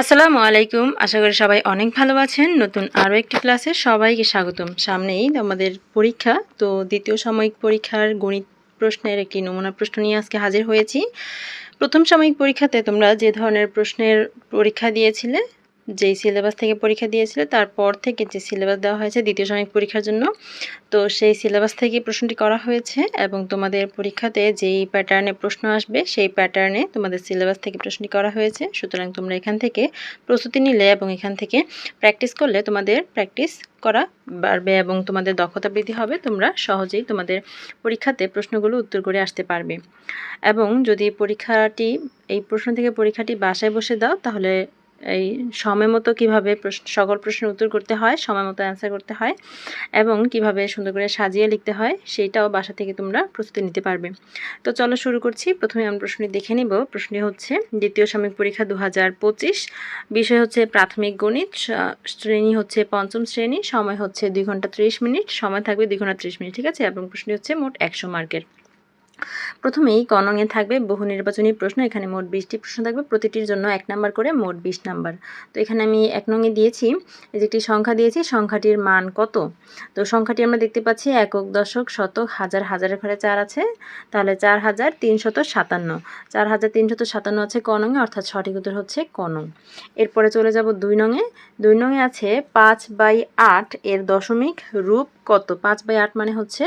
আসসালামু আলাইকুম। আশা করি সবাই অনেক ভালো আছেন। নতুন আরও একটি ক্লাসে সবাইকে স্বাগতম। সামনেই আমাদের পরীক্ষা। তো দ্বিতীয় সাময়িক পরীক্ষার গণিত প্রশ্নের একটি নমুনা প্রশ্ন নিয়ে আজকে হাজির হয়েছি। প্রথম সাময়িক পরীক্ষাতে তোমরা যে ধরনের প্রশ্নের পরীক্ষা দিয়েছিলে যেই সিলেবাস থেকে পরীক্ষা দিয়েছিলে, তারপর থেকে যে সিলেবাস দেওয়া হয়েছে দ্বিতীয় সাময়িক পরীক্ষার জন্য। তো সেই সিলেবাস থেকে প্রশ্নটি করা হয়েছে এবং তোমাদের পরীক্ষাতে যেই প্যাটার্নে প্রশ্ন আসবে, সেই প্যাটার্নে তোমাদের সিলেবাস থেকে প্রশ্নটি করা হয়েছে। সুতরাং তোমরা এখান থেকে প্রস্তুতি নিলে এবং এখান থেকে প্র্যাকটিস করলে তোমাদের প্র্যাকটিস করা বাড়বে এবং তোমাদের দক্ষতা বৃদ্ধি হবে। তোমরা সহজেই তোমাদের পরীক্ষাতে প্রশ্নগুলো উত্তর করে আসতে পারবে। এবং যদি পরীক্ষাটি, এই প্রশ্ন থেকে পরীক্ষাটি বাসায় বসে দাও, তাহলে এই সময় মতো কীভাবে সকল প্রশ্নের উত্তর করতে হয়, সময় মতো অ্যান্সার করতে হয় এবং কীভাবে সুন্দর করে সাজিয়ে লিখতে হয় সেইটাও বাসা থেকে তোমরা প্রস্তুতি নিতে পারবে। তো চলো শুরু করছি। প্রথমে আমি প্রশ্নটি দেখে নিব। প্রশ্নটি হচ্ছে, দ্বিতীয় সাময়িক পরীক্ষা দু হাজার পঁচিশ। বিষয় হচ্ছে প্রাথমিক গণিত। শ্রেণি হচ্ছে পঞ্চম শ্রেণি। সময় হচ্ছে দুই ঘণ্টা ত্রিশ মিনিট। সময় থাকবে দুই ঘণ্টা ত্রিশ মিনিট, ঠিক আছে? এবং প্রশ্নটি হচ্ছে মোট একশো মার্কের। প্রথমেই কনঙে থাকবে বহু নির্বাচনী প্রশ্ন, এখানে মোট বিশটি প্রশ্ন থাকবে, প্রতিটির জন্য এক নাম্বার করে মোট বিশ নাম্বার। তো এখানে আমি এক নঙে দিয়েছি, এই যে একটি সংখ্যা দিয়েছি, সংখ্যাটির মান কত? তো সংখ্যাটি আমরা দেখতে পাচ্ছি একক, দশক, শতক, হাজার, হাজারের ঘরে চার আছে, তাহলে চার হাজার তিনশত সাতান্ন। চার হাজার তিনশত সাতান্ন আছে কনঙে অর্থাৎ সঠিক উত্তর হচ্ছে কনং এরপরে চলে যাব দুই নঙে দুই নঙে আছে পাঁচ বাই আট এর দশমিক রূপ কত? পাঁচ বাই আট মানে হচ্ছে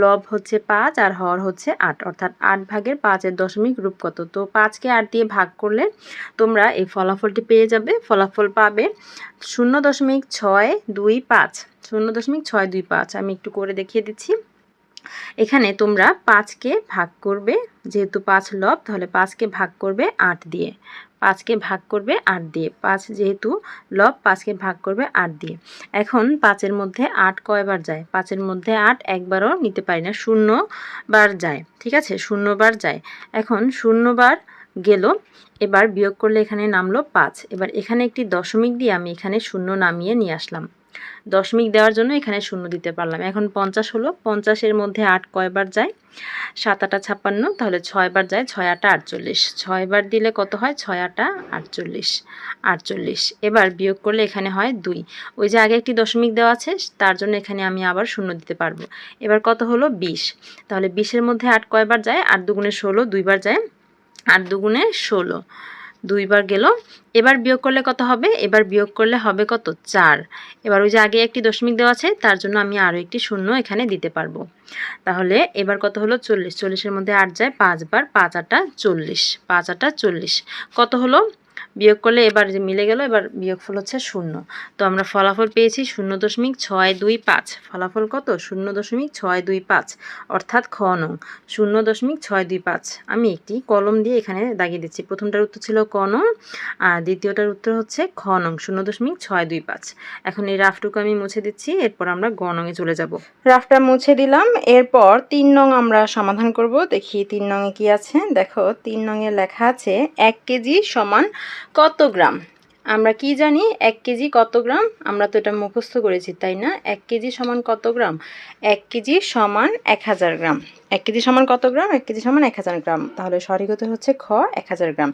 লব হচ্ছে পাঁচ আর হর হচ্ছে আট। অর্থাৎ আট ভাগের পাঁচের দশমিক রূপ কত? তো পাঁচকে আট দিয়ে ভাগ করলে তোমরা এই ফলাফলটি পেয়ে যাবে। ফলাফল পাবে শূন্য দশমিক ছয় দুই পাঁচ। শূন্য দশমিক ছয় দুই পাঁচ। আমি একটু করে দেখিয়ে দিচ্ছি। এখানে তোমরা পাঁচকে ভাগ করবে, যেহেতু পাঁচ লব, তাহলে পাঁচকে ভাগ করবে আট দিয়ে। পাঁচকে ভাগ করবে আট দিয়ে। পাঁচ যেহেতু লব, পাঁচকে ভাগ করবে আট দিয়ে। এখন পাঁচের মধ্যে আট কয়বার যায়? পাঁচের মধ্যে আট একবারও নিতে পারি না, শূন্যবার যায়, ঠিক আছে? শূন্যবার যায়। এখন শূন্যবার গেল, এবার বিয়োগ করলে এখানে নামলো পাঁচ। এবার এখানে একটি দশমিক দিয়ে আমি এখানে শূন্য নামিয়ে নিয়ে আসলাম। দশমিক দেওয়ার জন্য এখানে শূন্য দিতে পারলাম। এখন পঞ্চাশ হলো, পঞ্চাশের মধ্যে আট কয়বার যায়? সাত আটা ছাপ্পান্ন, তাহলে ছয়বার যায়, ছয় আটা আটচল্লিশ। ছয়বার দিলে কত হয়? ছয় আটা আটচল্লিশ আটচল্লিশ। এবার বিয়োগ করলে এখানে হয় দুই। ওই যে আগে একটি দশমিক দেওয়া আছে, তার জন্য এখানে আমি আবার শূন্য দিতে পারব। এবার কত হলো? বিশ। তাহলে বিশের মধ্যে আট কয়বার যায়? আট দুগুণে ষোলো, দুইবার যায়? আট দুগুণে ষোলো। দুইবার গেল। এবার বিয়োগ করলে কত হবে? এবার বিয়োগ করলে হবে কত? চার। এবার ওই যে আগে একটি দশমিক দেওয়া আছে, তার জন্য আমি আরও একটি শূন্য এখানে দিতে পারব। তাহলে এবার কত হলো? চল্লিশ। চল্লিশের মধ্যে আট যায় পাঁচবার পাঁচ আটা চল্লিশ। পাঁচ আটা চল্লিশ। কত হলো? বিয়োগ করলে এবার যে মিলে গেল, এবার বিয়োগফল হচ্ছে শূন্য। তো আমরা ফলাফল পেয়েছি শূন্য দশমিক ছয় দুই পাঁচ। ফলাফল কত? শূন্য দশমিক ছয় দুই পাঁচ, অর্থাৎ খ নং। শূন্য দশমিক ছয় দুই পাঁচ। আমি একটি কলম দিয়ে এখানে দাগিয়ে দিচ্ছি। প্রথমটার উত্তর ছিল ক নং, আর দ্বিতীয়টার উত্তর হচ্ছে খ নং, শূন্য দশমিক ছয় দুই পাঁচ। এখন এই রাফটুকু আমি মুছে দিচ্ছি, এরপর আমরা গ নঙে চলে যাব। রাফটা মুছে দিলাম, এরপর তিন নং আমরা সমাধান করব। দেখি তিন নঙে কি আছে? দেখো, তিন নঙে লেখা আছে এক কেজি সমান কত গ্রাম? আমরা কি জানি? এক কেজি কত গ্রাম? আমরা তো এটা মুখস্থ করেছি, তাই না? এক কেজি সমান কত গ্রাম? এক কেজি সমান এক হাজার গ্রাম। এক কেজি সমান কত গ্রাম? এক কেজি সমান এক হাজার গ্রাম। তাহলে সঠিক হচ্ছে খ, এক হাজার গ্রাম।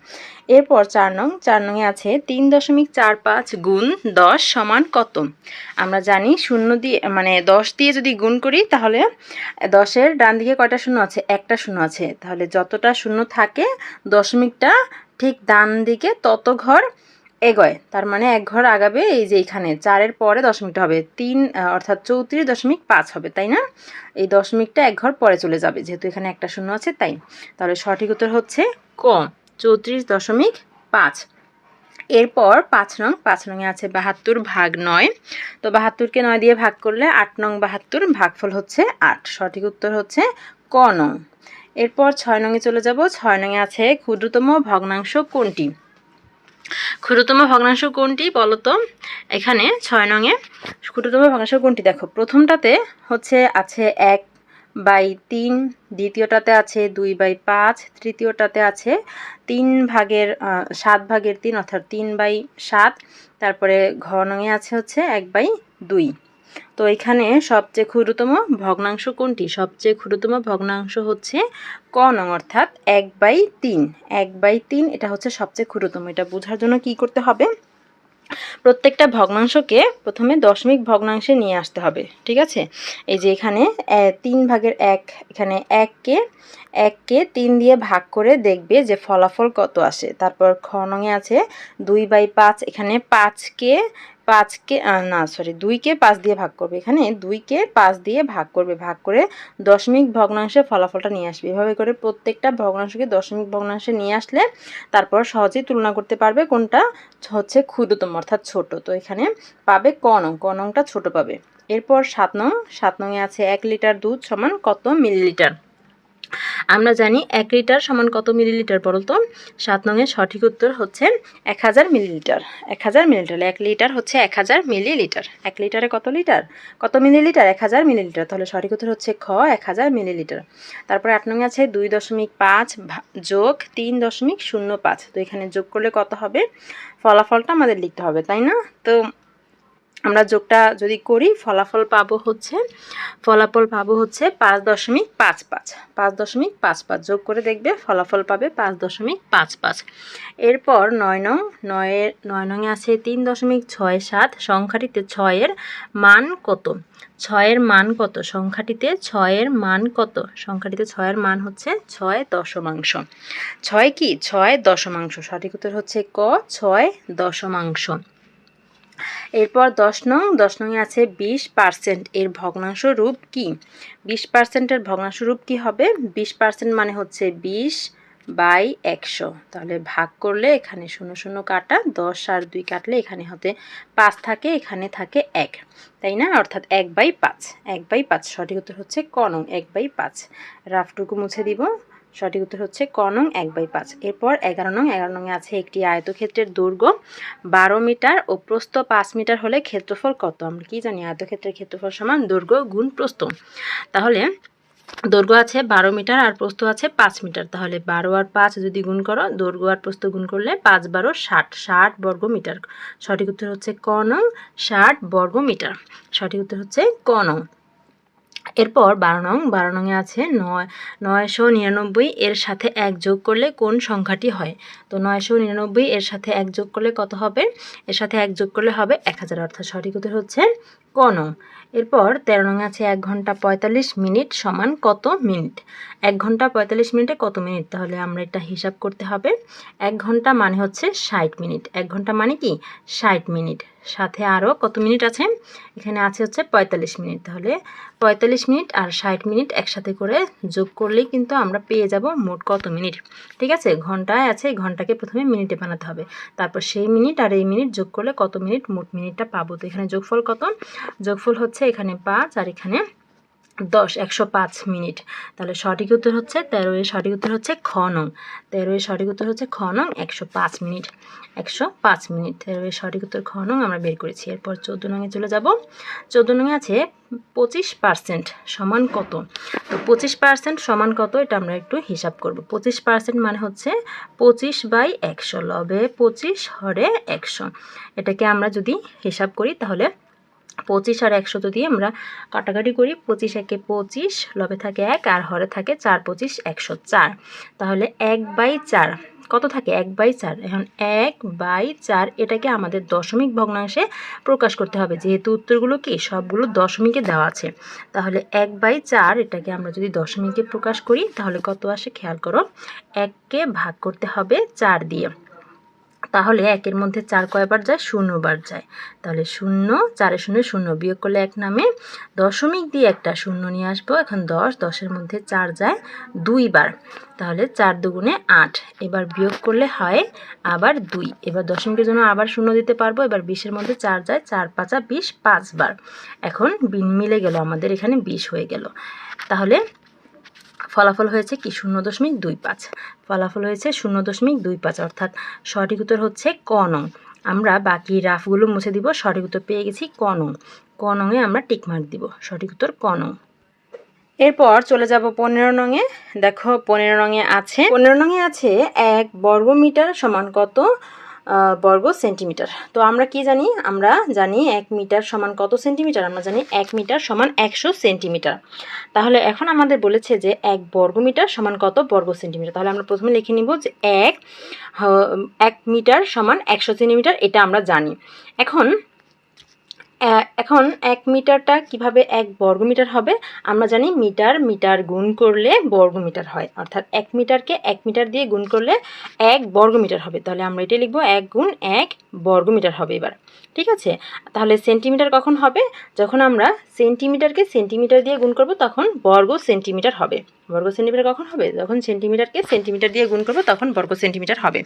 এরপর চার নং, চার নংয়ে আছে তিন দশমিক চার পাঁচ গুণ দশ সমান কত? আমরা জানি শূন্য দিয়ে মানে দশ দিয়ে যদি গুণ করি, তাহলে দশের ডান দিকে কয়টা শূন্য আছে? একটা শূন্য আছে। তাহলে যতটা শূন্য থাকে, দশমিকটা ঠিক ডান দিকে তত ঘর এগোয়। তার মানে এক ঘর আগাবে এই যে এখানে। চারের পরে দশমিকটা হবে। তিন অর্থাৎ চৌত্রিশ দশমিক পাঁচ হবে, তাই না? এই দশমিকটা এক ঘর পরে চলে যাবে। যেহেতু এখানে একটা শূন্য আছে, তাই। তাহলে সঠিক উত্তর হচ্ছে ক, চৌত্রিশ দশমিক পাঁচ। এরপর পাঁচ নং, পাঁচ নংয়ে আছে বাহাত্তর ভাগ নয়। তো বাহাত্তরকে নয় দিয়ে ভাগ করলে আট নং বাহাত্তর ভাগফল হচ্ছে আট। সঠিক উত্তর হচ্ছে ক নং। এরপর ছয় নঙে চলে যাব। ছয় নঙে আছে ক্ষুদ্রতম ভগ্নাংশ কোনটি? ক্ষুদ্রতম ভগ্নাংশ কোনটি বলতো এখানে ছয় নঙে ক্ষুদ্রতম ভগ্নাংশ কোনটি? দেখো, প্রথমটাতে হচ্ছে আছে এক বাই তিন, দ্বিতীয়টাতে আছে দুই বাই পাঁচ, তৃতীয়টাতে আছে তিন ভাগের সাত ভাগের তিন, অর্থাৎ তিন বাই সাত। তারপরে ঘ নঙে আছে হচ্ছে এক বাই দুই। তো এখানে সবচেয়ে ক্ষুদ্রতম ভগ্নাংশ কোনটি? সবচেয়ে ক্ষুদ্রতম ভগ্নাংশ হচ্ছে ক নং, অর্থাৎ এক বাই তিন। এক বাই তিন, এটা হচ্ছে সবচেয়ে ক্ষুদ্রতম। এটা বোঝার জন্য কি করতে হবে? প্রত্যেকটা ভগ্নাংশকে প্রথমে দশমিক ভগ্নাংশে নিয়ে আসতে হবে, ঠিক আছে? এই যে এখানে তিন ভাগের এক, এখানে এককে এককে তিন দিয়ে ভাগ করে দেখবে যে ফলাফল কত আসে। তারপর খনঙে আছে দুই বাই পাঁচ, এখানে পাঁচকে পাঁচকে না সরি দুইকে পাঁচ দিয়ে ভাগ করবে। এখানে দুইকে পাঁচ দিয়ে ভাগ করবে। ভাগ করে দশমিক ভগ্নাংশে ফলাফলটা নিয়ে আসবে। এভাবে করে প্রত্যেকটা ভগ্নাংশকে দশমিক ভগ্নাংশে নিয়ে আসলে তারপর সহজেই তুলনা করতে পারবে কোনটা হচ্ছে ক্ষুদ্রতম অর্থাৎ ছোট। তো এখানে পাবে ক নং। ক ছোট পাবে। এরপর সাত নং। সাত নংয়ে আছে এক লিটার দুধ সমান কত মিলিলিটার? আমরা জানি এক লিটার সমান কত মিলিলিটার বলতো সাত নঙের সঠিক উত্তর হচ্ছে এক হাজার মিলিলিটার। এক হাজার মিলিলিটার এক লিটার হচ্ছে এক হাজার মিলিলিটার। এক লিটারে কত লিটার? কত মিলিলিটার? এক হাজার মিলিলিটার। তাহলে সঠিক উত্তর হচ্ছে খ, এক হাজার মিলিলিটার। তারপরে আট নঙে আছে দুই দশমিক পাঁচ যোগ তিন দশমিক শূন্য পাঁচ। তো এখানে যোগ করলে কত হবে? ফলাফলটা আমাদের লিখতে হবে, তাই না? তো আমরা যোগটা যদি করি, ফলাফল পাবো হচ্ছে, ফলাফল পাবো হচ্ছে পাঁচ দশমিক পাঁচ পাঁচ। পাঁচ দশমিক পাঁচ পাঁচ। যোগ করে দেখবে ফলাফল পাবে পাঁচ দশমিক পাঁচ পাঁচ। এরপর নয় নং, নয়ের, নয় নঙে আছে তিন দশমিক ছয় সাত, সংখ্যাটিতে ছয়ের মান কত? ছয়ের মান কত? সংখ্যাটিতে ছয়ের মান কত? সংখ্যাটিতে ছয়ের মান হচ্ছে ছয় দশমাংশ। ছয় কি? ছয় দশমাংশ। সঠিক উত্তর হচ্ছে ক, ছয় দশমাংশ। এরপর দশ নং, দশ নংয়ে আছে বিশ পার্সেন্ট এর ভগ্নাংশ রূপ কি? বিশ পার্সেন্টের ভগ্নাংশ রূপ কী হবে? বিশ পার্সেন্ট মানে হচ্ছে বিশ বাই একশো। তাহলে ভাগ করলে এখানে শূন্য শূন্য কাটা, দশ আর দুই কাটলে এখানে হতে পাঁচ থাকে, এখানে থাকে এক। তাই না? অর্থাৎ এক বাই পাঁচ। এক বাই পাঁচ, সঠিক উত্তর হচ্ছে কনং এক বাই পাঁচ। রাফটুকু মুছে দিব। সঠিক উত্তর হচ্ছে ক নং এক বাই পাঁচ। এরপর এগারো নং, এগারো নংয়ে আছে একটি আয়তক্ষেত্রের দৈর্ঘ্য বারো মিটার ও প্রস্থ পাঁচ মিটার হলে ক্ষেত্রফল কত? আমরা কি জানি? আয়তক্ষেত্রের ক্ষেত্রফল সমান দৈর্ঘ্য গুণ প্রস্থ। তাহলে দৈর্ঘ্য আছে বারো মিটার আর প্রস্থ আছে পাঁচ মিটার। তাহলে বারো আর পাঁচ যদি গুণ করো দৈর্ঘ্য আর প্রস্থ গুণ করলে পাঁচ বারো ষাট ষাট বর্গ মিটার। সঠিক উত্তর হচ্ছে ক নং ষাট বর্গ মিটার। সঠিক উত্তর হচ্ছে ক নং। এরপর বারো নং, বারো নংয়ে আছে নয়, নয়শো নিরানব্বই এর সাথে এক যোগ করলে কোন সংখ্যাটি হয়? তো নয়শো নিরানব্বই এর সাথে এক যোগ করলে কত হবে? এর সাথে এক যোগ করলে হবে এক হাজার, অর্থাৎ সঠিক উত্তর হচ্ছে ক নং। এরপর তেরো নং আছে এক ঘণ্টা পঁয়তাল্লিশ মিনিট সমান কত মিনিট? এক ঘণ্টা পঁয়তাল্লিশ মিনিটে কত মিনিট? তাহলে আমরা এটা হিসাব করতে হবে। এক ঘণ্টা মানে হচ্ছে ষাট মিনিট। এক ঘণ্টা মানে কি? ষাট মিনিট। সাথে আরও কত মিনিট আছে? এখানে আছে হচ্ছে পঁয়তাল্লিশ মিনিট তাহলে। পঁয়তাল্লিশ মিনিট আর ষাট মিনিট একসাথে করে যোগ করলেই কিন্তু আমরা পেয়ে যাব মোট কত মিনিট? ঠিক আছে? ঘন্টায় আছে, ঘন্টাকে প্রথমে মিনিটে বানাতে হবে। তারপর সেই মিনিট আর এই মিনিট যোগ করলে কত মিনিট? মোট মিনিটটা পাবো। তো এখানে যোগফল কত? যোগফল হচ্ছে এখানে পাঁচ আর এখানে দশ, একশো পাঁচ মিনিট। তাহলে সঠিক উত্তর হচ্ছে তেরো, এর সঠিক উত্তর হচ্ছে খ নং। তেরো, এর সঠিক উত্তর হচ্ছে খ নং, একশো পাঁচ মিনিট। একশো পাঁচ মিনিট। তেরো, এর সঠিক উত্তর খ নং আমরা বের করেছি। এরপর চোদ্দ নঙে চলে যাব। চোদ্দ নঙে আছে পঁচিশ পার্সেন্ট সমান কত? তো পঁচিশ পার্সেন্ট সমান কত? এটা আমরা একটু হিসাব করব। পঁচিশ পার্সেন্ট মানে হচ্ছে পঁচিশ বাই একশো। লবে পঁচিশ হরে একশো। এটাকে আমরা যদি হিসাব করি তাহলে পঁচিশ আর একশো দিয়ে আমরা কাটাকাটি করি। পঁচিশ একে পঁচিশ, লবে থাকে এক আর হরে থাকে চার, পঁচিশ একশো চার। তাহলে এক বাই চার, কত থাকে? এক বাই চার। এখন এক বাই চার এটাকে আমাদের দশমিক ভগ্নাংশে প্রকাশ করতে হবে। যেহেতু উত্তরগুলো কি? সবগুলো দশমিকে দেওয়া আছে। তাহলে এক বাই চার এটাকে আমরা যদি দশমিকে প্রকাশ করি, তাহলে কত আসে? খেয়াল করো এককে ভাগ করতে হবে চার দিয়ে। তাহলে একের মধ্যে চার কয়বার যায়? শূন্যবার যায়। তাহলে শূন্য, চারে শূন্য শূন্য বিয়োগ করলে এক নামে দশমিক দিয়ে একটা শূন্য নিয়ে আসব। এখন দশ, দশের মধ্যে চার যায় দুইবার। তাহলে চার দুগুণে আট। এবার বিয়োগ করলে হয় আবার দুই। এবার দশমিকের জন্য আবার শূন্য দিতে পারব। এবার বিশের মধ্যে চার যায় চার পাঁচা বিশ পাঁচবার। এখন বিন মিলে গেল। আমাদের এখানে বিশ হয়ে গেল। তাহলে ফলাফল হয়েছে কি? শূন্য দশমিক দুই পাঁচ। ফলাফল হয়েছে শূন্য দশমিক দুই পাঁচ, অর্থাৎ সঠিক উত্তর হচ্ছে ক নং। আমরা বাকি রাফগুলো মুছে দিব, সঠিক উত্তর পেয়ে গেছি ক নং। ক নংয়ে আমরা টিকমার্ক দিব, সঠিক উত্তর ক নং। এরপর চলে যাব পনেরো নঙে দেখো, পনেরো নঙে আছে, পনেরো নঙে আছে এক বর্গ মিটার সমান কত? বর্গ সেন্টিমিটার। তো আমরা কি জানি? আমরা জানি এক মিটার সমান কত সেন্টিমিটার? আমরা জানি এক মিটার সমান একশো সেন্টিমিটার। তাহলে এখন আমাদের বলেছে যে এক বর্গ মিটার সমান কত বর্গ সেন্টিমিটার? তাহলে আমরা প্রথমে লিখে নিব যে এক এক মিটার সমান একশো সেন্টিমিটার, এটা আমরা জানি। এখন এখন এক মিটারটা কীভাবে এক বর্গ মিটার হবে? আমরা জানি মিটার মিটার গুণ করলে বর্গ মিটার হয়। অর্থাৎ এক মিটারকে এক মিটার দিয়ে গুণ করলে এক বর্গ মিটার হবে। তাহলে আমরা এটা লিখব, এক গুণ এক বর্গ মিটার হবে এবার, ঠিক আছে? তাহলে সেন্টিমিটার কখন হবে? যখন আমরা সেন্টিমিটারকে সেন্টিমিটার দিয়ে গুণ করব, তখন বর্গ সেন্টিমিটার হবে। বর্গ সেন্টিমিটার কখন হবে? যখন সেন্টিমিটারকে সেন্টিমিটার দিয়ে গুণ করব, তখন বর্গ সেন্টিমিটার হবে।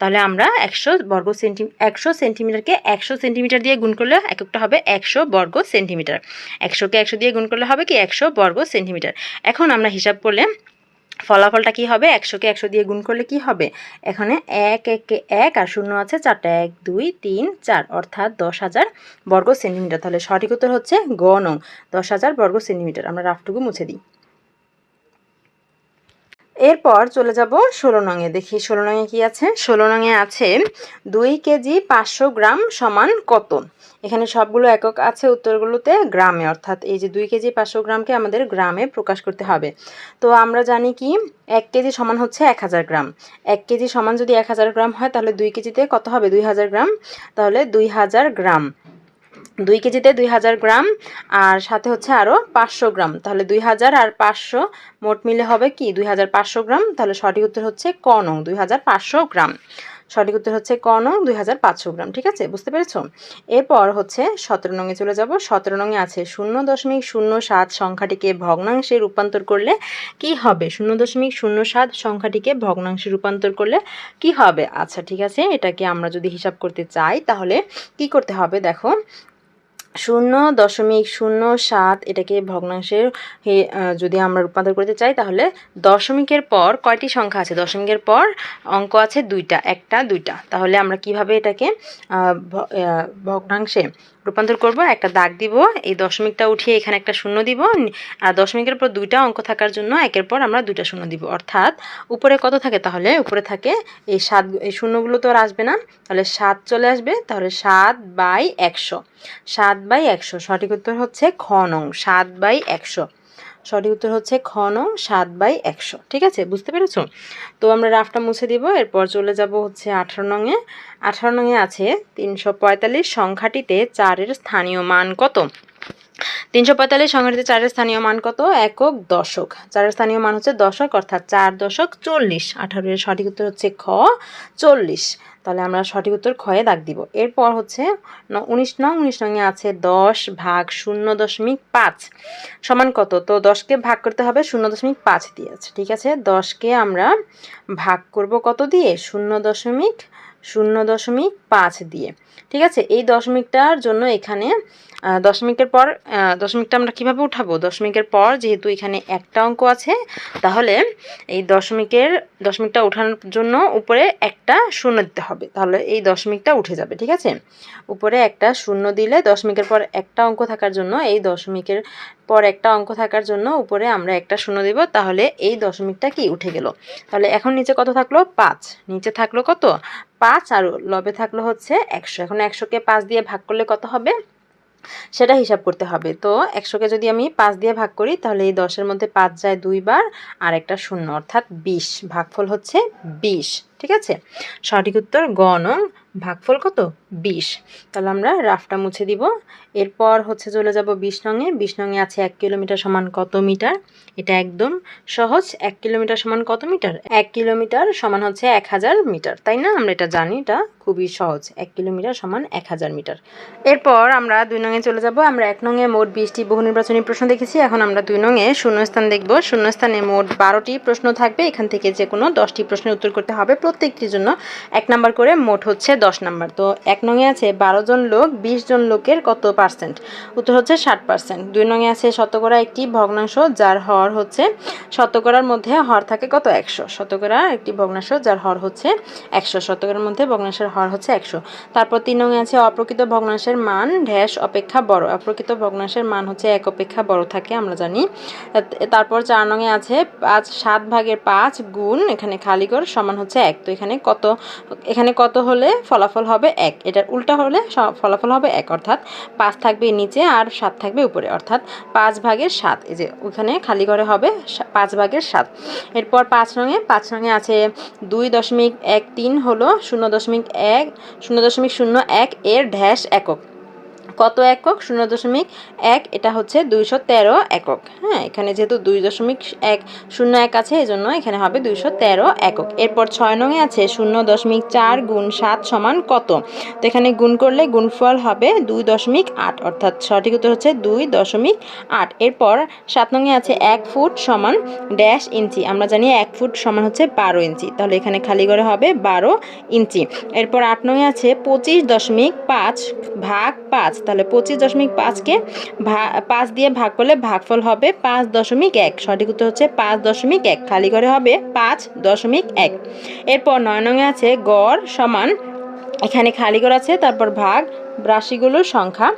তাহলে আমরা একশো বর্গ সেন্টি একশো সেন্টিমিটারকে একশো সেন্টিমিটার দিয়ে গুণ করলে এক একটা হবে একশো বর্গ সেন্টিমিটার। একশোকে একশো দিয়ে গুণ করলে হবে কি? একশো বর্গ সেন্টিমিটার। এখন আমরা হিসাব করলে ফলাফলটা কি হবে? একশোকে একশো দিয়ে গুণ করলে কি হবে? এখানে এক, একে এক আর শূন্য আছে, চারটে এক, দুই, তিন, চার। অর্থাৎ দশ হাজার বর্গ সেন্টিমিটার। তাহলে সঠিক উত্তর হচ্ছে গ নং। দশ হাজার বর্গ সেন্টিমিটার। আমরা রাফটুকু মুছে দিই। এরপর চলে যাব ষোলো নঙে দেখি ষোলো নঙে কি আছে? ষোলো নঙে আছে দুই কেজি পাঁচশো গ্রাম সমান কত? এখানে সবগুলো একক আছে উত্তরগুলোতে গ্রামে, অর্থাৎ এই যে দুই কেজি পাঁচশো গ্রামকে আমাদের গ্রামে প্রকাশ করতে হবে। তো আমরা জানি কি, এক কেজি সমান হচ্ছে এক হাজার গ্রাম। এক কেজি সমান যদি এক হাজার গ্রাম হয়, তাহলে দুই কেজিতে কত হবে? দুই হাজার গ্রাম। তাহলে দুই হাজার গ্রাম। দুই কেজিতে দুই হাজার গ্রাম, আর সাথে হচ্ছে আরও পাঁচশো গ্রাম। তাহলে দুই হাজার আর পাঁচশো, মোট মিলে হবে কি? দুই হাজার পাঁচশো গ্রাম। তাহলে সঠিক উত্তর হচ্ছে ক নং, দুই হাজার পাঁচশো গ্রাম। সঠিক উত্তর হচ্ছে ক নং, দুই হাজার পাঁচশো গ্রাম। ঠিক আছে? বুঝতে পেরেছ? এরপর হচ্ছে সতেরো নঙে চলে যাব। সতেরো নঙে আছে শূন্য দশমিক শূন্য সাত সংখ্যাটিকে ভগ্নাংশে রূপান্তর করলে কি হবে? শূন্য দশমিক শূন্য সাত সংখ্যাটিকে ভগ্নাংশে রূপান্তর করলে কি হবে? আচ্ছা ঠিক আছে। এটাকে আমরা যদি হিসাব করতে চাই, তাহলে কি করতে হবে? দেখো শূন্য দশমিক শূন্য সাত এটাকে ভগ্নাংশের যদি আমরা রূপান্তর করতে চাই, তাহলে দশমিকের পর কয়টি সংখ্যা আছে? দশমিকের পর অঙ্ক আছে দুইটা, একটা, দুইটা। তাহলে আমরা কীভাবে এটাকে ভগ্নাংশে রূপান্তর করব, একটা দাগ দিব, এই দশমিকটা উঠিয়ে এখানে একটা শূন্য দিব, আর দশমিকের পর দুইটা অঙ্ক থাকার জন্য একের পর আমরা দুইটা শূন্য দিব। অর্থাৎ উপরে কত থাকে তাহলে? উপরে থাকে এই সাত, এই শূন্যগুলো তো আর আসবে না। তাহলে সাত চলে আসবে, তাহলে সাত বাই একশো। সাত বাই একশো, সঠিক উত্তর হচ্ছে খ নং, সাত বাই একশো। সঠিক উত্তর হচ্ছে খ সাত বাই একশো। ঠিক আছে? বুঝতে পেরেছ? তো আমরা রাফটা মুছে দিব, এরপর চলে যাব হচ্ছে আঠারো নংয়ে আঠারো নংয়ে আছে তিনশো পঁয়তাল্লিশ সংখ্যাটিতে চারের স্থানীয় মান কত? তিনশো পঁয়তাল্লিশ সংখ্যাটিতে চারের স্থানীয় মান কত? একক দশক। চারের স্থানীয় মান হচ্ছে দশক, অর্থাৎ চার দশক চল্লিশ। আঠারো এর সঠিক উত্তর হচ্ছে খ, চল্লিশ। তাহলে আমরা সঠিক উত্তর খয়ে দাগ দিব। এরপর হচ্ছে উনিশ নং, উনিশ নংয়ে আছে দশ ভাগ শূন্য দশমিক পাঁচ সমান কত? তো দশকে ভাগ করতে হবে শূন্য দশমিক পাঁচ দিয়ে। আছে ঠিক আছে? দশকে আমরা ভাগ করব কত দিয়ে? শূন্য দশমিক শূন্য দশমিক পাঁচ দিয়ে। ঠিক আছে? এই দশমিকটার জন্য এখানে দশমিকের পর দশমিকটা আমরা কীভাবে উঠাবো? দশমিকের পর যেহেতু এখানে একটা অঙ্ক আছে, তাহলে এই দশমিকের, দশমিকটা ওঠানোর জন্য উপরে একটা শূন্য দিতে হবে। তাহলে এই দশমিকটা উঠে যাবে, ঠিক আছে? উপরে একটা শূন্য দিলে দশমিকের পর একটা অঙ্ক থাকার জন্য, এই দশমিকের পর একটা অঙ্ক থাকার জন্য উপরে আমরা একটা শূন্য দিব, তাহলে এই দশমিকটা কি উঠে গেল? তাহলে এখন নিচে কত থাকল? পাঁচ। নিচে থাকল কত? পাঁচ আর লবে থাকল হচ্ছে একশো। এখন একশোকে পাঁচ দিয়ে ভাগ করলে কত হবে? সেটা হিসাব করতে হবে। তো একশোকে যদি আমি পাঁচ দিয়ে ভাগ করি, তাহলে এই দশের মধ্যে পাঁচ যায় দুইবার, আর একটা শূন্য, অর্থাৎ বিশ। ভাগফল হচ্ছে বিশ। ঠিক আছে? সঠিক উত্তর গ নং ভাগফল কত? বিশ। তাহলে আমরা রাফটা মুছে দিব। এরপর হচ্ছে চলে যাব বিশ নঙে বিশ নঙে আছে এক কিলোমিটার সমান কত মিটার? এটা একদম সহজ। এক কিলোমিটার সমান কত মিটার? এক কিলোমিটার সমান হচ্ছে এক হাজার মিটার। তাই না? আমরা এটা জানি, এটা খুবই সহজ। এক কিলোমিটার সমান এক হাজার মিটার। এরপর আমরা দুই নঙে চলে যাব। আমরা এক নঙে মোট বিশটি বহু নির্বাচনী প্রশ্ন দেখেছি। এখন আমরা দুই নঙে শূন্যস্থান দেখব। শূন্যস্থানে মোট বারোটি প্রশ্ন থাকবে। এখান থেকে যে কোনো দশটি প্রশ্নের উত্তর করতে হবে। প্রত্যেকটির জন্য এক নাম্বার করে মোট হচ্ছে দশ নাম্বার। তো এক নঙে আছে বারো জন লোক, বিশ জন লোকের কত পার্সেন্ট উত্তর হচ্ছে ষাট পার্সেন্ট দুই নঙে আছে শতকরা একটি ভগ্নাংশ, যার হর হচ্ছে, শতকরার মধ্যে হর থাকে কত? একশো। শতকরা একটি ভগ্নাংশ, যার হর হচ্ছে একশো। শতকরার মধ্যে ভগ্নাংশের হর হচ্ছে একশো। তারপর তিন নঙে আছে অপ্রকৃত ভগ্নাংশের মান ড্যাশ অপেক্ষা বড়। অপ্রকৃত ভগ্নাংশের মান হচ্ছে এক, অপেক্ষা বড় থাকে, আমরা জানি। তারপর চার নঙে আছে পাঁচ, সাত ভাগের পাঁচ গুণ এখানে খালি খালিগড় সমান হচ্ছে এক। এক তো এখানে, কত এখানে কত হলে ফলাফল হবে এক? এটার উল্টা হলে ফলাফল হবে এক, অর্থাৎ পাঁচ থাকবে নিচে আর সাত থাকবে উপরে, অর্থাৎ পাঁচ ভাগের সাত, এই যে ওখানে খালি ঘরে হবে পাঁচ ভাগের সাত। এরপর পাঁচ রঙে পাঁচ রঙে আছে দুই দশমিক এক তিন হলো শূন্য দশমিক এক, শূন্য দশমিক শূন্য এক এর ড্যাশ একক। কত একক? শূন্য দশমিক এক, এটা হচ্ছে দুইশো তেরো একক। হ্যাঁ এখানে যেহেতু দুই দশমিক এক, শূন্য এক আছে এই জন্য এখানে হবে দুইশো তেরো একক। এরপর ছয় নঙে আছে শূন্য দশমিক চার গুণ সাত সমান কত? তো এখানে গুণ করলে গুণফল হবে দুই দশমিক আট, অর্থাৎ সঠিক উত্তর হচ্ছে দুই দশমিক আট। এরপর সাত নঙে আছে এক ফুট সমান ড্যাশ ইঞ্চি। আমরা জানি এক ফুট সমান হচ্ছে বারো ইঞ্চি। তাহলে এখানে খালি করে হবে বারো ইঞ্চি। এরপর আট নঙে আছে পঁচিশ দশমিক পাঁচ ভাগ পাঁচ। তাহলে পঁচিশ দশমিক পাঁচকে পাঁচ দিয়ে ভাগ করলে ভাগফল হবে পাঁচ দশমিক এক। সঠিক উত্তর হচ্ছে পাঁচ দশমিক এক। খালি করে হবে পাঁচ দশমিক এক। এরপর নয় নঙে আছে গড় সমান, এখানে খালি ঘর আছে, তারপর ভাগ রাশিগুলোর সংখ্যা।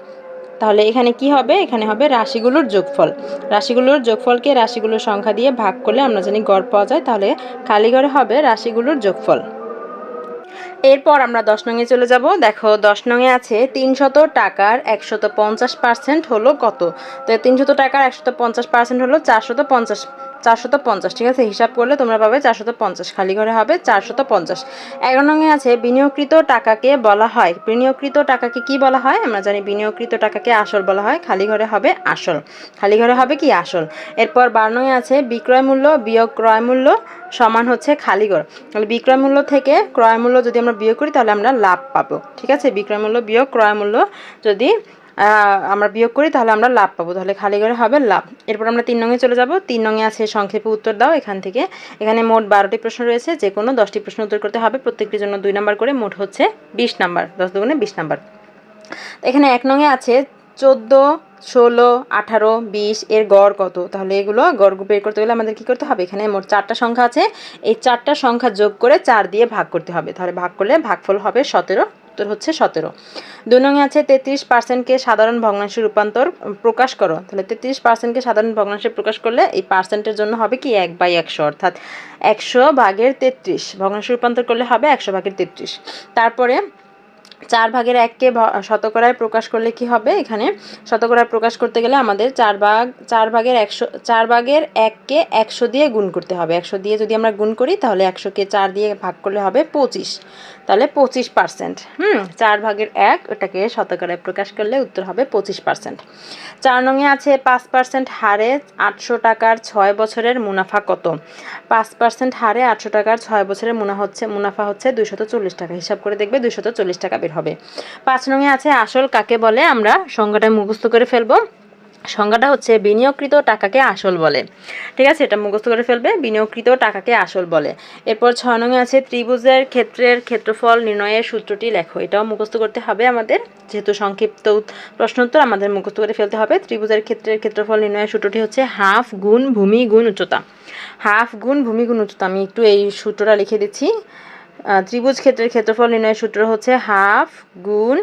তাহলে এখানে কি হবে? এখানে হবে রাশিগুলোর যোগফল। রাশিগুলোর যোগফলকে রাশিগুলোর সংখ্যা দিয়ে ভাগ করলে আমরা জানি গড় পাওয়া যায়, তাহলে খালি ঘরে হবে রাশিগুলোর যোগফল। এরপর আমরা দশ নঙে চলে যাব। দেখো, দশ নঙে আছে তিনশত টাকার একশত পঞ্চাশ পার্সেন্ট হলো কত? তো তিনশত টাকার একশত পঞ্চাশ পার্সেন্ট হলো চারশত পঞ্চাশ চারশত পঞ্চাশ, ঠিক আছে? হিসাব করলে তোমরা পাবে চারশত পঞ্চাশ, খালি ঘরে হবে চারশত পঞ্চাশ। এগারো আছে, বিনিয়োগকৃত টাকাকে বলা হয়। বিনিয়োগকৃত টাকাকে কি বলা হয়? আমরা জানি বিনিয়োগকৃত টাকাকে আসল বলা হয়, খালি ঘরে হবে আসল। খালি ঘরে হবে কি? আসল। এরপর বারো নঙে আছে, বিক্রয় মূল্য বিয়োগ ক্রয় মূল্য সমান হচ্ছে খালি ঘর। তাহলে বিক্রয় মূল্য থেকে ক্রয় মূল্য যদি আমরা বিয়োগ করি, তাহলে আমরা লাভ পাবো, ঠিক আছে? বিক্রয় মূল্য বিয়োগ ক্রয় মূল্য যদি আমরা বিয়োগ করি, তাহলে আমরা লাভ পাবো। তাহলে খালি ঘরে হবে লাভ। এরপর আমরা তিন নঙে চলে যাব। তিন নঙে আছে সংক্ষেপে উত্তর দাও এখান থেকে। এখানে মোট বারোটি প্রশ্ন রয়েছে যে কোনো দশটি প্রশ্ন উত্তর করতে হবে। প্রত্যেকটির জন্য দুই নাম্বার করে মোট হচ্ছে বিশ নাম্বার, দশ দুগুণে বিশ নাম্বার। এখানে এক নঙে আছে চোদ্দ, ষোলো, আঠারো, বিশ, এর গড় কত? তাহলে এগুলো গড় বের করতে গেলে আমাদের কি করতে হবে? এখানে মোট চারটা সংখ্যা আছে। এই চারটা সংখ্যা যোগ করে চার দিয়ে ভাগ করতে হবে। তাহলে ভাগ করলে ভাগফল হবে সতেরো উত্তর হচ্ছে সতেরো। দুই নঙে আছে তেত্রিশ পার্সেন্টকে সাধারণ ভগ্নাংশে রূপান্তর প্রকাশ করো। তাহলে তেত্রিশ পার্সেন্টকে সাধারণ ভগ্নাংশে প্রকাশ করলে এই পার্সেন্টের জন্য হবে কি এক বাই একশো, অর্থাৎ একশো ভাগের তেত্রিশ। ভগ্নাংশে রূপান্তর করলে হবে একশো ভাগের তেত্রিশ। তারপরে চার ভাগের এককে শতকরায় প্রকাশ করলে কি হবে? এখানে শতকরায় প্রকাশ করতে গেলে আমাদের চার ভাগ, চার ভাগের একশো, চার ভাগের এককে একশো দিয়ে গুণ করতে হবে। একশো দিয়ে যদি আমরা গুণ করি তাহলে একশোকে চার দিয়ে ভাগ করলে হবে পঁচিশ। তাহলে পঁচিশ পার্সেন্ট। হুম, চার ভাগের এক ওটাকে শতকরায় প্রকাশ করলে উত্তর হবে পঁচিশ পার্সেন্ট। চার নঙে আছে পাঁচ পার্সেন্ট হারে আটশো টাকার ছয় বছরের মুনাফা কত? পাঁচ পার্সেন্ট হারে আটশো টাকার ছয় বছরের মুনা হচ্ছে, মুনাফা হচ্ছে দুইশত চল্লিশ টাকা। হিসাব করে দেখবে দুইশত চল্লিশ টাকা বের হবে। পাঁচ নঙে আছে আসল কাকে বলে? আমরা সংজ্ঞাটা মুখস্থ করে ফেলব। সংজ্ঞাটা হচ্ছে বিনিয়োগকৃত টাকাকে আসল বলে। ঠিক আছে, এটা মুখস্থ করে ফেলবে। বিনিয়োগকৃত টাকাকে আসল বলে। এরপর ছয় নঙে আছে, ত্রিভুজের ক্ষেত্রের ক্ষেত্রফল নির্ণয়ের সূত্রটি লেখো। এটাও মুখস্থ করতে হবে আমাদের। যেহেতু সংক্ষিপ্ত প্রশ্নোত্তর আমাদের মুখস্থ করে ফেলতে হবে। ত্রিভুজের ক্ষেত্রের ক্ষেত্রফল নির্ণয়ের সূত্রটি হচ্ছে হাফ গুণ ভূমি গুণ উচ্চতা। হাফ গুণ ভূমি গুণ উচ্চতা, আমি একটু এই সূত্রটা লিখে দিচ্ছি। ত্রিভুজ ক্ষেত্রের ক্ষেত্রফল নির্ণয়ের সূত্র হচ্ছে হাফ গুণ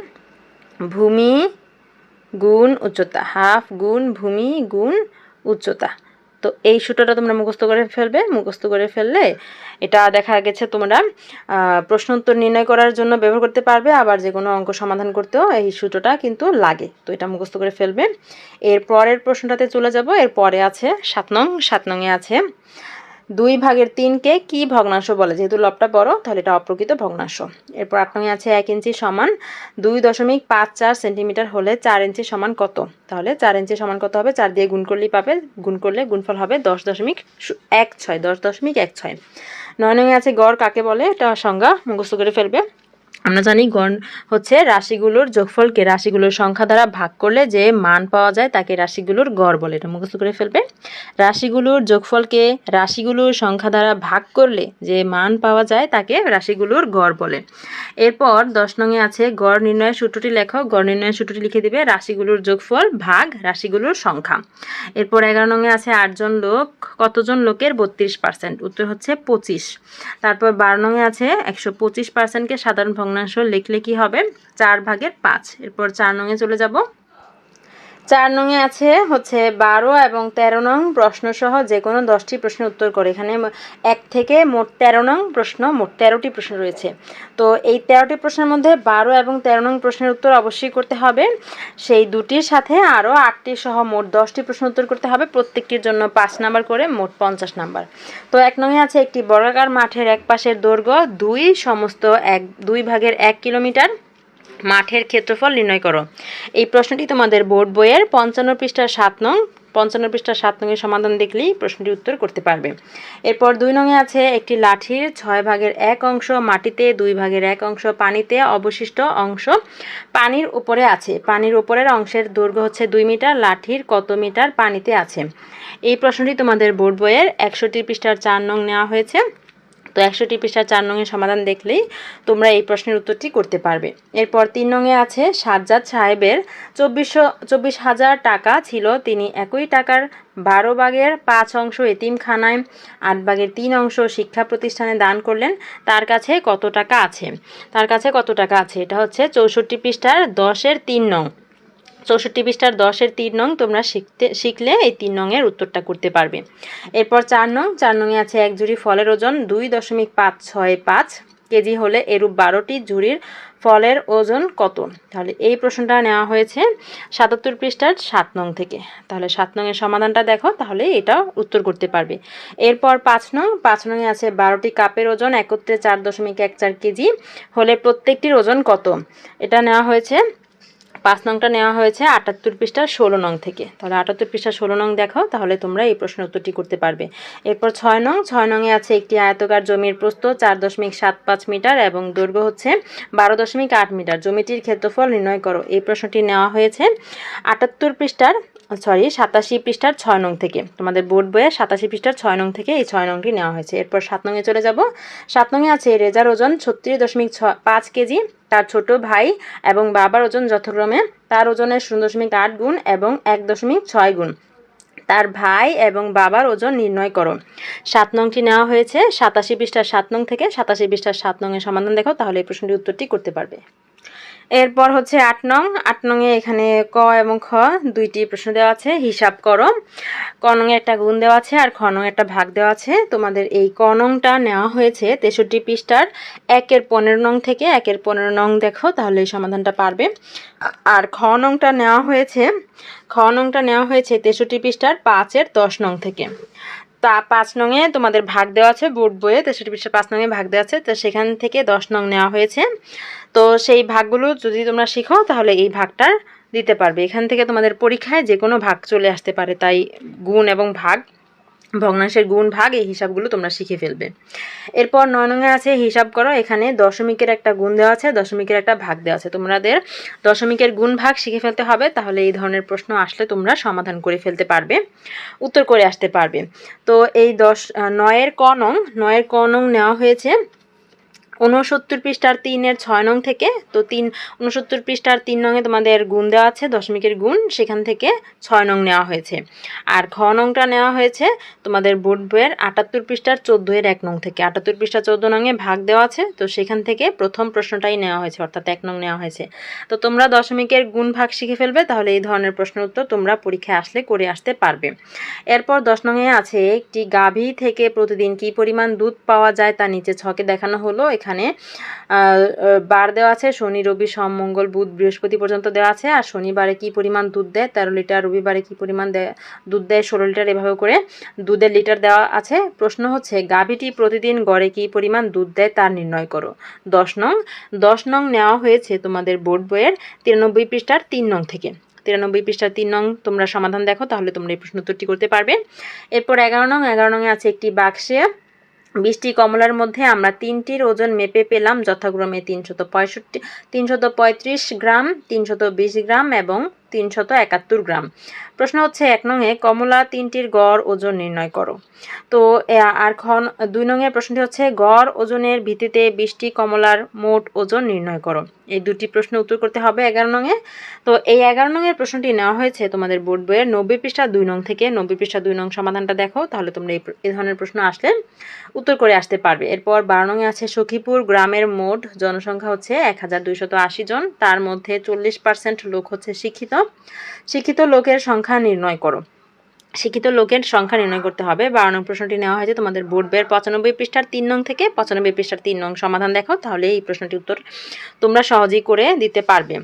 ভূমি গুণ উচ্চতা, হাফ গুণ ভূমি গুণ উচ্চতা। তো এই সূত্রটা তোমরা মুখস্থ করে ফেলবে। মুখস্থ করে ফেললে এটা দেখা গেছে তোমরা প্রশ্ন উত্তর নির্ণয় করার জন্য ব্যবহার করতে পারবে, আবার যে কোনো অঙ্ক সমাধান করতেও এই সূত্রটা কিন্তু লাগে। তো এটা মুখস্থ করে ফেলবে। এর পরের প্রশ্নটাতে চলে যাব। এর পরে আছে সাত নং, সাত নংয়ে আছে দুই ভাগের তিনকে কি ভগ্নাংশ বলে? যেহেতু লবটা বড়, তাহলে এটা অপ্রকৃত ভগ্নাংশ। এরপর আট নংয়ে আছে এক ইঞ্চি সমান দুই দশমিক পাঁচ চার সেন্টিমিটার হলে চার ইঞ্চি সমান কত? তাহলে চার ইঞ্চি সমান কত হবে? চার দিয়ে গুণ করলেই পাবে, গুণ করলে গুণফল হবে দশ দশমিক এক ছয়, দশ দশমিক এক ছয়। নয় নয় আছে গড়, কাকে বলে? এটা সংজ্ঞা মুখস্থ করে ফেলবে। আমরা জানি গণ হচ্ছে রাশিগুলোর যোগফলকে রাশিগুলোর সংখ্যা দ্বারা ভাগ করলে যে মান পাওয়া যায় তাকে রাশিগুলোর গড় বলে। এটা মুখস্থ করে ফেলবে। রাশিগুলোর যোগফলকে রাশিগুলোর সংখ্যা দ্বারা ভাগ করলে যে মান পাওয়া যায় তাকে রাশিগুলোর গড় বলে। এরপর দশ নঙে আছে গড় নির্ণয়ের সূত্রটি লেখো। গড় নির্ণয়ের সূত্রটি লিখে দিবে রাশিগুলোর যোগফল ভাগ রাশিগুলোর সংখ্যা। এরপর এগারো নঙে আছে আটজন লোক, কতজন লোকের? বত্রিশ পার্সেন্ট উত্তর হচ্ছে পঁচিশ। তারপর বারো নঙে আছে একশো পঁচিশ পার্সেন্টকে সাধারণ ভগ্নাংশ লিখলে কি হবে চার ভাগের পাঁচ। এরপর চার নঙে চলে যাব। চার নংয়ে আছে হচ্ছে বারো এবং তেরো নং প্রশ্ন সহ যে কোনো দশটি প্রশ্নের উত্তর করে। এখানে এক থেকে মোট তেরো নং প্রশ্ন, মোট তেরোটি প্রশ্ন রয়েছে। তো এই তেরোটি প্রশ্নের মধ্যে বারো এবং তেরো নং প্রশ্নের উত্তর অবশ্যই করতে হবে। সেই দুটির সাথে আরও আটটি সহ মোট দশটি প্রশ্ন উত্তর করতে হবে। প্রত্যেকটির জন্য পাঁচ নাম্বার করে মোট পঞ্চাশ নাম্বার। তো এক নংয়ে আছে একটি বর্গাকার মাঠের এক পাশের দৈর্ঘ্য দুই, সমস্ত এক, দুই ভাগের এক কিলোমিটার। মাঠের ক্ষেত্রফল নির্ণয় করো। এই প্রশ্নটি তোমাদের বোর্ড বইয়ের পঞ্চান্ন পৃষ্ঠার সাত নং, পঞ্চান্ন পৃষ্ঠার সাত নংয়ের সমাধান দেখলেই প্রশ্নটি উত্তর করতে পারবে। এরপর দুই নংয়ে আছে একটি লাঠির ছয় ভাগের এক অংশ মাটিতে, দুই ভাগের এক অংশ পানিতে, অবশিষ্ট অংশ পানির উপরে আছে। পানির উপরের অংশের দৈর্ঘ্য হচ্ছে দুই মিটার, লাঠির কত মিটার পানিতে আছে? এই প্রশ্নটি তোমাদের বোর্ড বইয়ের একষট্টি পৃষ্ঠার চার নং নেওয়া হয়েছে। তো একশোটি পৃষ্ঠা চার নংয়ের সমাধান দেখলেই তোমরা এই প্রশ্নের উত্তরটি করতে পারবে। এরপর তিন নংয়ে আছে, সাজ্জাদ সাহেবের চব্বিশশো, চব্বিশ হাজার টাকা ছিল, তিনি একই টাকার বারো ভাগের পাঁচ অংশ এতিমখানায় আট ভাগের তিন অংশ শিক্ষা প্রতিষ্ঠানে দান করলেন, তার কাছে কত টাকা আছে? তার কাছে কত টাকা আছে? এটা হচ্ছে চৌষট্টি পৃষ্ঠার দশের তিন নং। চৌষট্টি পৃষ্ঠার দশের তিন নং তোমরা শিখতে, শিখলে এই তিন নংয়ের উত্তরটা করতে পারবে। এরপর চার নং, চার নংয়ে আছে এক জুড়ি ফলের ওজন দুই দশমিক পাঁচ ছয় পাঁচ কেজি হলে এরূপ বারোটি জুড়ির ফলের ওজন কত? তাহলে এই প্রশ্নটা নেওয়া হয়েছে সাতাত্তর পৃষ্ঠার সাত নং থেকে। তাহলে সাত নংয়ের সমাধানটা দেখো, তাহলে এটা উত্তর করতে পারবে। এরপর পাঁচ নং, পাঁচ নংয়ে আছে বারোটি কাপের ওজন একত্রে চার দশমিক এক চার কেজি হলে প্রত্যেকটির ওজন কত? এটা নেওয়া হয়েছে পাঁচ নংটা নেওয়া হয়েছে আটাত্তর পৃষ্ঠা ষোলো নং থেকে। তাহলে আটাত্তর পৃষ্ঠা ষোলো নং দেখো, তাহলে তোমরা এই প্রশ্নের উত্তরটি করতে পারবে। এরপর ছয় নং, ছয় নংয়ে আছে একটি আয়তকার জমির প্রস্থ চার দশমিক সাত পাঁচ মিটার এবং দৈর্ঘ্য হচ্ছে বারো দশমিক আট মিটার। জমিটির ক্ষেত্রফল নির্ণয় করো। এই প্রশ্নটি নেওয়া হয়েছে আটাত্তর পৃষ্ঠার, সরি, সাতাশি পৃষ্ঠার ছয় নং থেকে। তোমাদের বোর্ড বইয়ে সাতাশি পৃষ্ঠার ছয় নং থেকে এই ছয় নংটি নেওয়া হয়েছে। এরপর সাত নংয়ে চলে যাব। সাত নংয়ে আছে রেজার ওজন ছত্রিশ দশমিক ছ পাঁচ কেজি। তার ছোট ভাই এবং বাবার ওজন যথাক্রমে তার ওজনের শূন্য দশমিক আট গুণ এবং এক দশমিক ছয় গুণ। তার ভাই এবং বাবার ওজন নির্ণয় করো। সাত নংটি নেওয়া হয়েছে। সাতাশি পৃষ্ঠার সাত নং থেকে সাতাশি পৃষ্ঠার সাত নংয়ের সমাধান দেখো তাহলে এই প্রশ্নটির উত্তরটি করতে পারবে। এরপর হচ্ছে আট নং। আট নংয়ে এখানে ক এবং খ দুইটি প্রশ্ন দেওয়া আছে। হিসাব করো। ক নংয়ে একটা গুণ দেওয়া আছে আর খ নংয়ে একটা ভাগ দেওয়া আছে। তোমাদের এই ক নংটা নেওয়া হয়েছে তেষট্টি পৃষ্ঠার একের পনেরো নং থেকে একের পনেরো নং দেখো, তাহলে এই সমাধানটা পারবে। আর খ নংটা নেওয়া হয়েছে, খ নংটা নেওয়া হয়েছে তেষট্টি পৃষ্ঠার পাঁচের দশ নং থেকে। তা পাঁচ নংয়ে তোমাদের ভাগ দেওয়া আছে, বোর্ড বইয়ে তেষট্টি পৃষ্ঠার পাঁচ নংয়ে ভাগ দেওয়া আছে, তো সেখান থেকে দশ নং নেওয়া হয়েছে। তো সেই ভাগগুলো যদি তোমরা শিখো, তাহলে এই ভাগটা দিতে পারবে। এখান থেকে তোমাদের পরীক্ষায় যে কোনো ভাগ চলে আসতে পারে, তাই গুণ এবং ভাগ, ভগ্নাংশের গুণ, ভাগ, এই হিসাবগুলো তোমরা শিখে ফেলবে। এরপর নয় নঙে আছে, হিসাব করো, এখানে দশমিকের একটা গুণ দেওয়া আছে, দশমিকের একটা ভাগ দেওয়া আছে। তোমাদের দশমিকের গুণ, ভাগ শিখে ফেলতে হবে, তাহলে এই ধরনের প্রশ্ন আসলে তোমরা সমাধান করে ফেলতে পারবে, উত্তর করে আসতে পারবে। তো এই দশ নয়ের ক নং নয়ের ক নং নেওয়া হয়েছে। ঊনসত্তর পৃষ্ঠার তিনের ছয় নং থেকে, তো তিন, ঊনসত্তর পৃষ্ঠার তিন নংয়ে তোমাদের গুণ দেওয়া আছে, দশমিকের গুণ, সেখান থেকে ছয় নং নেওয়া হয়েছে। আর খ নংটা নেওয়া হয়েছে তোমাদের বোর্ড বইয়ের আটাত্তর পৃষ্ঠার চোদ্দ এর এক নং থেকে। আটাত্তর পৃষ্ঠা চোদ্দ নংয়ে ভাগ দেওয়া আছে, তো সেখান থেকে প্রথম প্রশ্নটাই নেওয়া হয়েছে, অর্থাৎ এক নং নেওয়া হয়েছে। তো তোমরা দশমিকের গুণ ভাগ শিখে ফেলবে, তাহলে এই ধরনের প্রশ্ন উত্তর তোমরা পরীক্ষায় আসলে করে আসতে পারবে। এরপর দশ নংয়ে আছে, একটি গাভী থেকে প্রতিদিন কি পরিমাণ দুধ পাওয়া যায় তা নিচে ছকে দেখানো হলো। এখানে। বার দেওয়া আছে, শনি, রবি, সোম, মঙ্গল, বুধ, বৃহস্পতি পর্যন্ত দেওয়া আছে। আর শনিবারে কি পরিমাণ দুধ দেয়? তেরো লিটার। রবিবারে কি পরিমাণ দেয়? দুধ দেয় ষোলো লিটার, এভাবে করে দুধের লিটার দেওয়া আছে। প্রশ্ন হচ্ছে, গাভীটি প্রতিদিন গড়ে কি পরিমাণ দুধ দেয় তার নির্ণয় করো। দশ নং দশ নং নেওয়া হয়েছে তোমাদের বোর্ড বইয়ের তিরানব্বই পৃষ্ঠার তিন নং থেকে। তিরানব্বই পৃষ্ঠার তিন নং তোমরা সমাধান দেখো, তাহলে তোমরা এই প্রশ্ন উত্তরটি করতে পারবে। এরপর এগারো নং, এগারো নংয়ে আছে একটি বাক্সে বিশটি কমলার মধ্যে আমরা তিনটির ওজন মেপে পেলাম যথাক্রমে তিনশত পঁয়ষট্টি, তিনশত পঁয়ত্রিশ গ্রাম, তিনশত বিশ গ্রাম এবং তিনশত একাত্তর গ্রাম। প্রশ্ন হচ্ছে, এক নঙে কমলা তিনটির গড় ওজন নির্ণয় করো। তো আর খন দুই নঙের প্রশ্নটি হচ্ছে, গড় ওজনের ভিত্তিতে বিশটি কমলার মোট ওজন নির্ণয় করো। এই দুটি প্রশ্ন উত্তর করতে হবে এগারো নঙে তো, এই এগারো নঙের প্রশ্নটি নেওয়া হয়েছে তোমাদের বোর্ড বইয়ের নব্বই পৃষ্ঠা দুই নং থেকে নব্বই পৃষ্ঠা দুই নং সমাধানটা দেখো, তাহলে তোমরা এই ধরনের প্রশ্ন আসলে উত্তর করে আসতে পারবে। এরপর বারো নঙে আছে, সখীপুর গ্রামের মোট জনসংখ্যা হচ্ছে এক হাজার আশি জন, তার মধ্যে চল্লিশ পার্সেন্ট লোক হচ্ছে শিক্ষিত। শিক্ষিত লোকের সংখ্যা নির্ণয় করো। শিক্ষিত লোকের সংখ্যা নির্ণয় করতে হবে। বারো নং প্রশ্নটি নেওয়া হয়েছে তোমাদের বোর্ড বের পঁচানব্বই পৃষ্ঠার তিন নং থেকে পঁচানব্বই পৃষ্ঠার তিন নং সমাধান দেখো, তাহলে এই প্রশ্নটির উত্তর তোমরা সহজেই করে দিতে পারবে।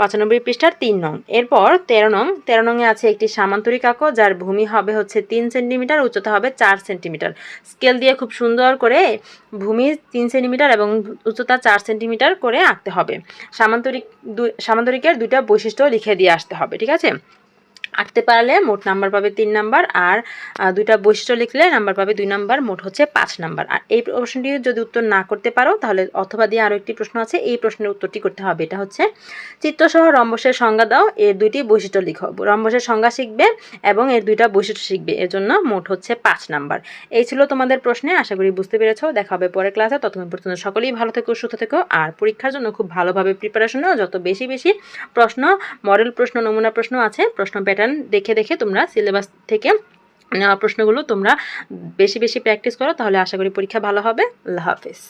পঁচানব্বই পৃষ্ঠার তিন নং, এরপর তেরো নং, তেরো নংয়ে আছে একটি সামান্তরিক আঁকো, যার ভূমি হবে হচ্ছে তিন সেন্টিমিটার, উচ্চতা হবে চার সেন্টিমিটার। স্কেল দিয়ে খুব সুন্দর করে ভূমি তিন সেন্টিমিটার এবং উচ্চতা চার সেন্টিমিটার করে আঁকতে হবে। সামান্তরিক সামান্তরিকের দুইটা বৈশিষ্ট্য লিখে দিয়ে আসতে হবে, ঠিক আছে? আঁকতে পারলে মোট নাম্বার পাবে তিন নাম্বার আর দুইটা বৈশিষ্ট্য লিখলে নাম্বার পাবে দুই নাম্বার, মোট হচ্ছে পাঁচ নাম্বার। আর এই প্রশ্নটি যদি উত্তর না করতে পারো, তাহলে অথবা দিয়ে আরও একটি প্রশ্ন আছে, এই প্রশ্নের উত্তরটি করতে হবে। এটা হচ্ছে, চিত্রসহ রম্বসের সংজ্ঞা দাও, এর দুইটি বৈশিষ্ট্য লিখো। রম্বসের সংজ্ঞা শিখবে এবং এর দুইটা বৈশিষ্ট্য শিখবে, এর জন্য মোট হচ্ছে পাঁচ নাম্বার। এই ছিল তোমাদের প্রশ্নে, আশা করি বুঝতে পেরেছ। দেখা হবে পরের ক্লাসে, ততক্ষণ পর্যন্ত সকলেই ভালো থেকো, সুস্থ থেকো, আর পরীক্ষার জন্য খুব ভালোভাবে প্রিপারেশন যত বেশি বেশি প্রশ্ন মডেল প্রশ্ন, নমুনা প্রশ্ন আছে, প্রশ্ন দেখে দেখে তোমরা সিলেবাস থেকে প্রশ্নগুলো তোমরা বেশি বেশি প্র্যাকটিস করো, তাহলে আশা করি পরীক্ষা ভালো হবে। আল্লাহ হাফেজ।